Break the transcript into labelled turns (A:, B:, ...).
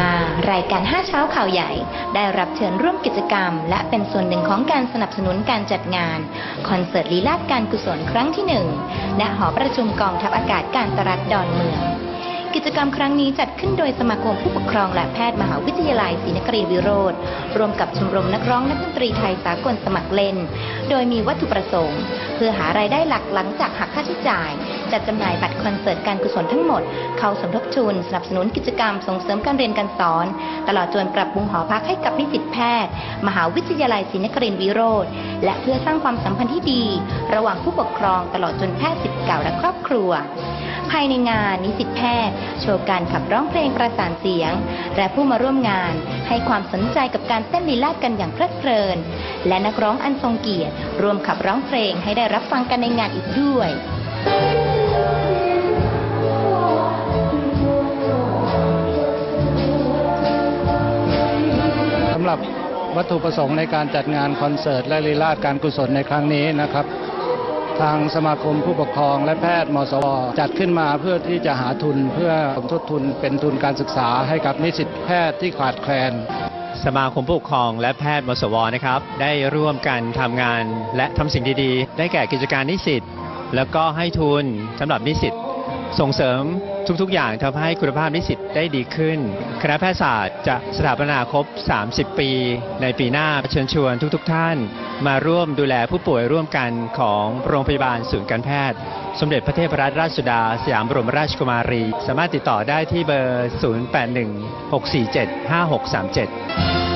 A: มารายการ 5 เช้าข่าวใหญ่ ได้รับเชิญร่วมกิจกรรม และเป็นส่วนหนึ่งของการสนับสนุนการจัดงาน คอนเสิร์ตลีลาศการกุศลครั้งที่ 1 ณหอประชุมกองทัพอากาศการตรัสดอนเมือง กิจกรรมครั้งนี้จัดขึ้นโดยสมาคมผู้ปกครองและแพทย์มหาวิทยาลัยศรีนครินทร์วิโรธรวมกับชมรมนักร้องนักดนตรีไทยสากลสมัครเล่น โดยมีวัตถุประสงค์ เพื่อหารายได้หลักหลังจากหักค่าใช้จ่าย จัดจำหน่ายบัตรคอนเสิร์ตการกุศลทั้งหมด เข้าสมทบทุนสนับสนุนกิจกรรมส่งเสริมการเรียนการสอน ตลอดจนปรับปรุงหอพักให้กับนิสิตแพทย์ มหาวิทยาลัยศรีนครินทร์วิโรธและเพื่อสร้างความสัมพันธ์ที่ดี ระหว่างผู้ปกครองตลอดจนแพทย์สิทธิ์เก่าและครอบครัว ภายในงานนิสิตแพทย์ โชว์การขับร้องเพลงประสานเสียง และผู้มาร่วมงานให้ความสนใจกับการเต้นลีลาศกันอย่างเพลิดเพลิน และนักร้องอันทรงเกียรติร่วมขับร้องเพลงให้ได้รับฟังกันในงานอีกด้วย
B: สำหรับวัตถุประสงค์ในการจัดงานคอนเสิร์ตและลีลาศการกุศลในครั้งนี้นะครับ ทางสมาคมผู้ปกครองและแพทย์มสวจัดขึ้นมาเพื่อที่จะหาทุนเพื่อสมทบทุนเป็นทุนการศึกษาให้กับนิสิตแพทย์ที่ขาดแคลน
C: สมาคมผู้ปกครองและแพทย์มสวนะครับ ได้ร่วมกันทำงานและทำสิ่งดีๆ ได้แก่กิจการนิสิตแล้วก็ให้ทุนสำหรับนิสิต ส่งเสริมทุกๆ อย่างทำให้คุณภาพนิสิตได้ดีขึ้น คณะแพทยศาสตร์จะสถาปนาครบ 30 ปี ในปีหน้าเชิญชวนทุกๆ ท่าน มาร่วมดูแลผู้ป่วยร่วมกันของโรงพยาบาลศูนย์การแพทย์ สมเด็จพระเทพรัตนราชสุดา สยามบรมราชกุมารี สามารถติดต่อได้ที่เบอร์ 081 647 5637